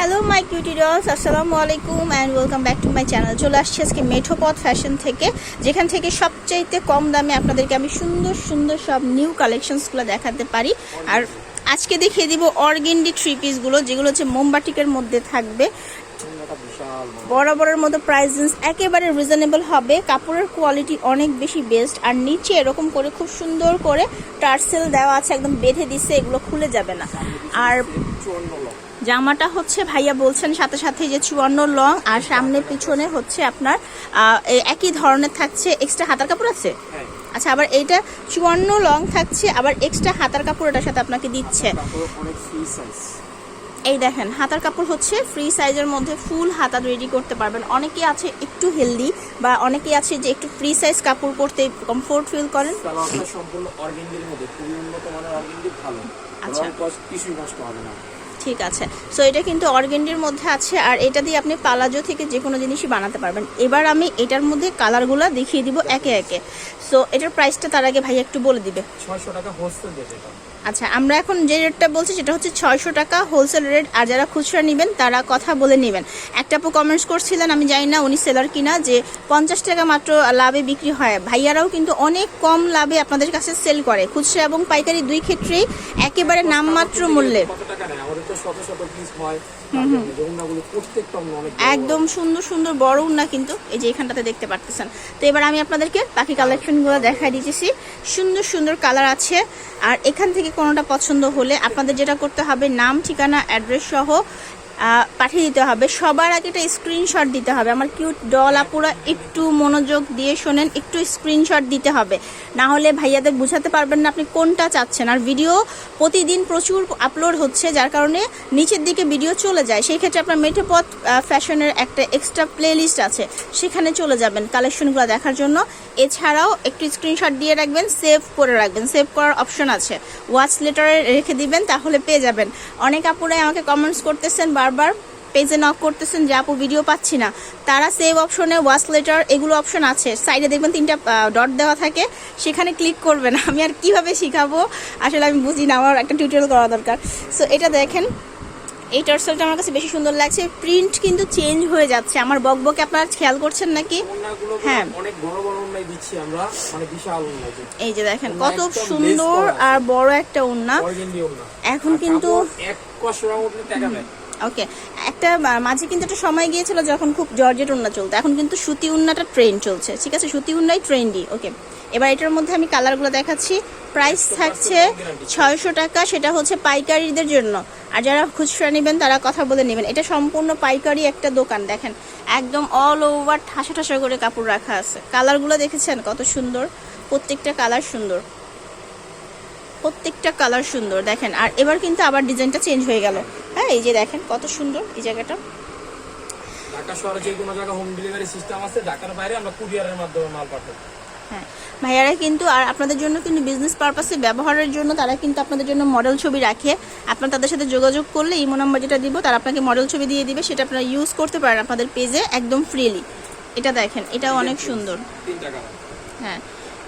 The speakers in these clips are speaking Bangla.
হ্যালো মাই কিউটি ডলস আসসালামু আলাইকুম and welcome back to my channel চলে আসছি আজকে মেঠোপথ ফ্যাশন থেকে, যেখান থেকে সবচাইতে কম দামে আপনাদেরকে আমি সুন্দর সুন্দর সব নিউ কালেকশনসগুলো দেখাতে পারি। আর আজকে দেখিয়ে দিব অর্গেন্ডি থ্রি পিসগুলো যেগুলো হচ্ছে মোমবাটিকের মধ্যে থাকবে। বরাবরের মতো প্রাইস একেবারে রিজনেবল হবে। কাপড়ের কোয়ালিটি অনেক বেশি বেস্ট আর নিচে এরকম করে খুব সুন্দর করে টার্সেল দেওয়া আছে, একদম বেঁধে দিছে, এগুলো খুলে যাবে না। আর জামাটা হচ্ছে ভাইয়া বলছেন সাথে সাথে যে চুয়ান্ন লং আর সামনে পিছনে হচ্ছে আপনার একই ধরনের থাকছে এক্সট্রা হাতার কাপড় আছে? আচ্ছা আবার এইটা চুয়ান্ন লং থাকছে আবার এক্সট্রা হাতার কাপড় এটার সাথে আপনাকে দিচ্ছে। এই দেখেন হাতার কাপড় হচ্ছে ফ্রি সাইজের মধ্যে ফুল হাতা রেডি করতে পারবেন। অনেকে আছে একটু হেলদি বা অনেকে আছে যে একটু ফ্রি সাইজ কাপড় পরতে কমফোর্ট ফিল করেন। সম্পূর্ণ অর্গেন্ডির মধ্যে খুবই উন্নত মানের অর্গেন্ডি ভালো। আচ্ছা। নষ্ট হবে না। ঠিক আছে। সো এটা কিন্তু অর্গেন্ডির মধ্যে আছে আর এটা দিয়ে আপনি পালাজো থেকে যে কোনো জিনিসই বানাতে পারবেন। এবার আমি এটার মধ্যে কালারগুলো দেখিয়ে দিব একে একে। সো এটার প্রাইসটা তার আগে ভাই একটু বলে দিবে। ছয়শো টাকা হোস্টেল দেবে আচ্ছা আমরা এখন যে রেটটা বলছি সেটা হচ্ছে ছয়শো টাকা হোলসেল রেট আর যারা খুচরা নেবেন তারা কথা বলে নেবেন। একটা আপু কমেন্টস করছিলেন আমি জানি না উনি সেলার কিনা যে পঞ্চাশ টাকা মাত্র লাভে বিক্রি হয়। ভাইয়ারাও কিন্তু অনেক কম লাভে আপনাদের কাছে সেল করে। খুচরা এবং পাইকারি দুই ক্ষেত্রেই একেবারে নামমাত্র মূল্যে। শত শত পিস হয়। যমুনাগুলো প্রত্যেকটা অনেক একদম সুন্দর সুন্দর বড় উন্না কিন্তু এই যে এখানটাতে দেখতে পারতেছেন। তো এবার আমি আপনাদেরকে বাকি কালেকশনগুলো দেখাই দিতেছি। সুন্দর সুন্দর কালার আছে। আর এখান থেকে কোনোটা পছন্দ হলে আপনাদের যেটা করতে হবে নাম ঠিকানা অ্যাড্রেস সহ পাঠিয়ে দিতে হবে। সবার আগে একটা স্ক্রিনশট দিতে হবে। আমার কিউট ডল আপুরা একটু মনোযোগ দিয়ে শোনেন, একটু স্ক্রিনশট দিতে হবে। না হলে ভাইয়াদের বুঝাতে পারবেন না আপনি কোনটা চাচ্ছেন। আর ভিডিও প্রতিদিন প্রচুর আপলোড হচ্ছে, যার কারণে নিচের দিকে ভিডিও চলে যায়। সেই ক্ষেত্রে আপনার মেঠোপথ ফ্যাশনের একটা এক্সট্রা প্লে লিস্ট আছে, সেখানে চলে যাবেন কালেকশনগুলো দেখার জন্য। এছাড়াও একটু স্ক্রিনশট দিয়ে রাখবেন সেভ করে রাখবেন। সেভ করার অপশন আছে। ওয়াচ লেটারে রেখে দিবেন, তাহলে পেয়ে যাবেন। অনেক আপুরাই আমাকে কমেন্টস করতেছেন বারবার পেজে নক করতেছেন যে আপু ভিডিও পাচ্ছি না। তারা সেভ অপশনে ওয়াচ লেটার এগুলো অপশন আছে। সাইডে দেখবেন তিনটা ডট দেওয়া থাকে। সেখানে ক্লিক করবেন। আমি আর কীভাবে শিখাবো? আসলে আমি বুঝি না আমার একটা টিউটোরিয়াল করা দরকার। সো এটা দেখেন। এই টার্সেলটা আমার কাছে বেশি সুন্দর লাগছে। প্রিন্ট কিন্তু চেঞ্জ হয়ে যাচ্ছে। আমার বকবকে আপনারা খেয়াল করছেন নাকি? হ্যাঁ। অনেক বড় বড় ওন্নাই দিচ্ছি আমরা। মানে বিশাল এই যে দেখেন কত সুন্দর আর বড় একটা উন্না এখন কিন্তু এক টাকা ওকে একটা মাঝে কিন্তু একটা সময় গিয়েছিল যখন খুব জর্জেট উন্না চলতো। এখন কিন্তু সুতি উন্নাটা ট্রেন্ড চলছে। ঠিক আছে? সুতি উন্নাই ট্রেন্ডি ওকে এবার এটার মধ্যে আমি কালারগুলো দেখাচ্ছি। প্রাইস থাকছে ছয়শো টাকা, সেটা হচ্ছে পাইকারিদের জন্য। আর যারা খুচরা নেবেন, তারা কথা বলে নেবেন। এটা সম্পূর্ণ পাইকারি একটা দোকান, দেখেন। একদম অল ওভার ঠাসা ঠাসা করে কাপড় রাখা আছে। কালারগুলো দেখেছেন কত সুন্দর? প্রত্যেকটা কালার সুন্দর। প্রত্যেকটা কালার সুন্দর দেখেন। আর এবার কিন্তু আবার ডিজাইনটা চেঞ্জ হয়ে গেল। হ্যাঁ এই যে দেখেন কত সুন্দর এই জায়গাটা। ঢাকা শহরে যে কোনো জায়গায় হোম ডেলিভারি সিস্টেম আছে ঢাকার বাইরে আমরা কুরিয়ারের মাধ্যমে মাল পাঠাই। হ্যাঁ ভাইয়ারা কিন্তু আর আপনাদের জন্য কিন্তু বিজনেস পারপাসে ব্যবহারের জন্য তারা কিন্তু আপনাদের জন্য মডেল ছবি রাখে। আপনার তাদের সাথে যোগাযোগ করলে ইমো নাম্বার যেটা দিব তারা আপনাকে মডেল ছবি দিয়ে দিবে সেটা আপনারা ইউজ করতে পারেন আপনাদের পেজে একদম ফ্রিলি এটা দেখেন এটাও অনেক সুন্দর। হ্যাঁ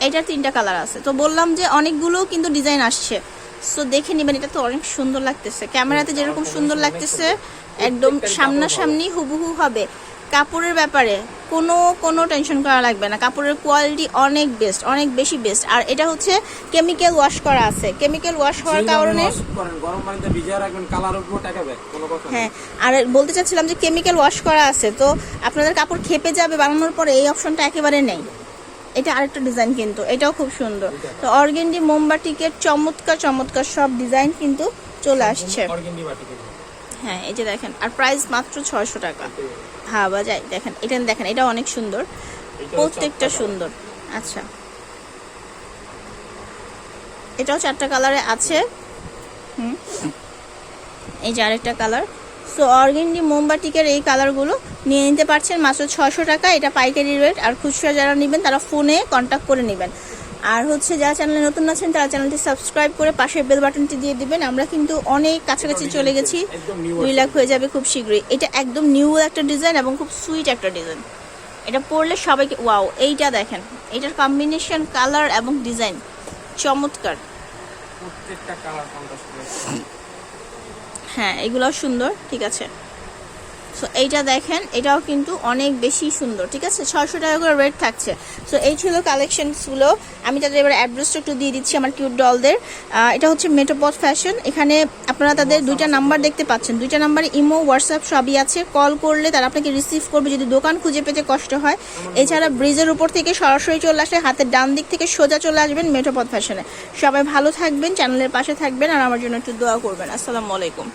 এটার তিনটা কালার আছে। তো বললাম যে অনেকগুলো কিন্তু ডিজাইন আসছে। সো দেখে নেবেন এটা তো অনেক সুন্দর লাগতেছে। ক্যামেরাতে যেরকম সুন্দর লাগতেছে একদম সামনাসামনি হুবহু হবে। কাপড়ের ব্যাপারে কোনো কোনো টেনশন করা লাগবে না। কাপড়ের কোয়ালিটি অনেক বেস্ট অনেক বেশি বেস্ট আর এটা হচ্ছে কেমিক্যাল ওয়াশ করা আছে। কেমিক্যাল ওয়াশ হওয়ার কারণে হ্যাঁ আর বলতে চাচ্ছিলাম যে কেমিক্যাল ওয়াশ করা আছে। তো আপনাদের কাপড় খেপে যাবে বানানোর পরে এই অপশনটা একেবারে নেই। এটা আরেকটা ডিজাইন কিন্তু এটাও খুব সুন্দর। তো অর্গেন্ডি মোমবাটিকের চমৎকার চমৎকার সব ডিজাইন কিন্তু চলে আসছে। হ্যাঁ এই যে দেখেন আর প্রাইস মাত্র ছয়শো টাকা। ভাবা যায় দেখেন এটা দেখেন এটা অনেক সুন্দর। প্রত্যেকটা সুন্দর। আচ্ছা। এটাও চারটা কালারে আছে। হুম। এই যে আরেকটা কালার সো অর্গেন্ডি মোমবাটিকের এই কালারগুলো নিয়ে নিতে পারছেন মাত্র ছশো টাকা। এটা পাইকারি রেট আর খুচরা যারা নেবেন তারা ফোনে কন্ট্যাক্ট করে নেবেন। আর হচ্ছে যারা চ্যানেলে নতুন আছেন তারা চ্যানেলটি সাবস্ক্রাইব করে পাশের বেল বাটনটি দিয়ে দিবেন। আমরা কিন্তু অনেক কাছাকাছি চলে গেছি। দুই লাখ হয়ে যাবে খুব শীঘ্রই। এটা একদম নিউ একটা ডিজাইন এবং খুব সুইট একটা ডিজাইন এটা পরলে সবাইকে ওয়াও এইটা দেখেন। এটার কম্বিনেশন কালার এবং ডিজাইন চমৎকার। প্রত্যেকটা কালার হ্যাঁ এগুলোও সুন্দর, ঠিক আছে। সো এইটা দেখেন, এটাও কিন্তু অনেক বেশি সুন্দর, ঠিক আছে? ছয়শো টাকা করে রেট থাকছে। সো এই ছিল কালেকশনসগুলো আমি তাদের এবার অ্যাড্রেসটা একটু দিয়ে দিচ্ছি আমার কিউট ডলদের এটা হচ্ছে মেটোপথ ফ্যাশন এখানে আপনারা তাদের দুইটা নাম্বার দেখতে পাচ্ছেন। দুইটা নাম্বারে ইমো হোয়াটসঅ্যাপ সবই আছে। কল করলে তারা আপনাকে রিসিভ করবে যদি দোকান খুঁজে পেতে কষ্ট হয়। এছাড়া ব্রিজের উপর থেকে সরাসরি চলে আসলে হাতের ডান দিক থেকে সোজা চলে আসবেন মেটোপথ ফ্যাশনে সবাই ভালো থাকবেন চ্যানেলের পাশে থাকবেন। আর আমার জন্য একটু দোয়া করবেন। আসসালামু আলাইকুম।